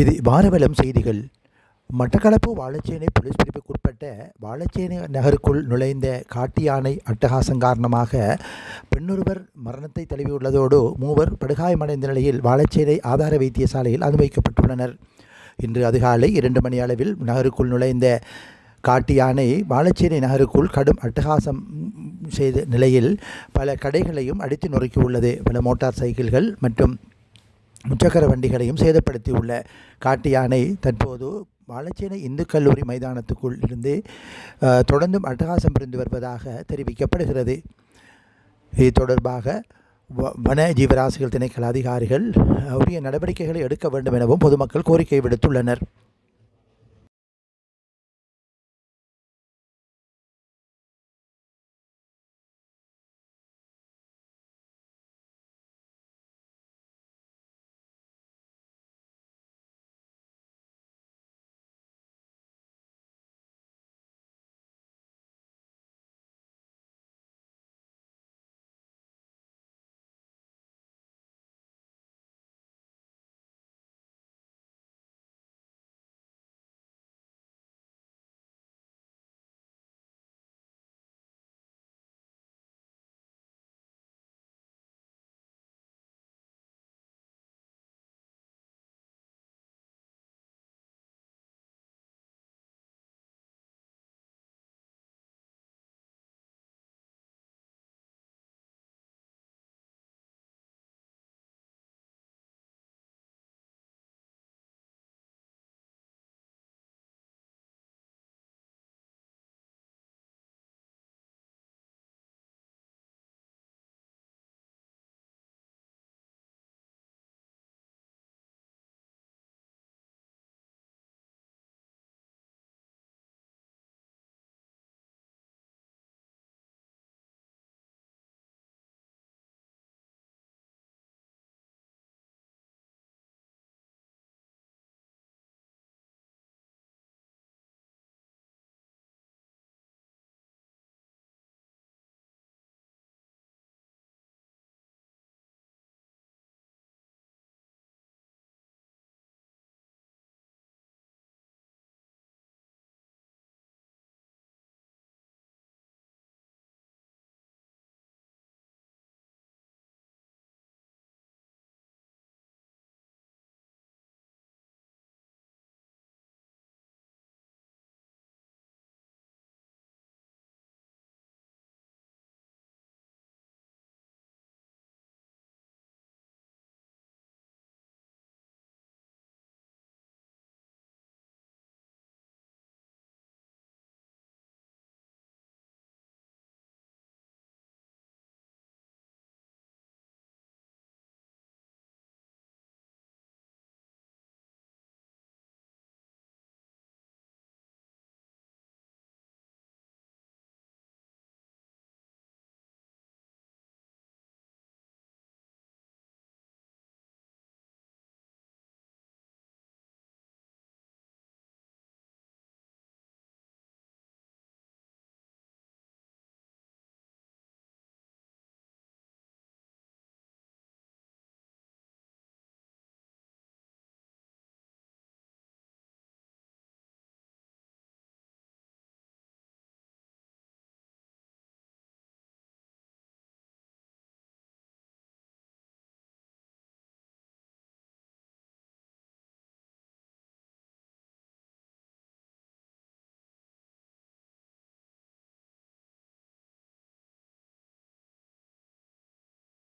இது வாரவலம் செய்திகள். மட்டக்களப்பு வாழைச்சேனை போலீஸ் பிரிவுக்குட்பட்ட வாழைச்சேனை நகருக்குள் நுழைந்த காட்டு யானை அட்டகாசம் காரணமாக பெண்ணொருவர் மரணத்தை தழுவியுள்ளதோடு மூவர் படுகாயமடைந்த நிலையில் வாழைச்சேனை ஆதார வைத்தியசாலையில் அனுமதிக்கப்பட்டுள்ளனர். இன்று அதிகாலை இரண்டு மணி அளவில் நகருக்குள் நுழைந்த காட்டு யானை வாழைச்சேனை நகருக்குள் கடும் அட்டகாசம் செய்த நிலையில் பல கடைகளையும் அடித்து நொறுக்கியுள்ளது. பல மோட்டார் சைக்கிள்கள் மற்றும் முச்சக்கர வண்டிகளையும் சேதப்படுத்தியுள்ள காட்டு யானை தற்போது வாழைச்சேனை இந்து கல்லூரி மைதானத்துக்குள் இருந்து தொடர்ந்தும் அட்டகாசம் புரிந்து வருவதாக தெரிவிக்கப்படுகிறது. இது தொடர்பாக வ- வன ஜீவராசிகள் திணைக்கள அதிகாரிகள் உரிய நடவடிக்கைகளை எடுக்க வேண்டும் எனவும் பொதுமக்கள் கோரிக்கை விடுத்துள்ளனர்.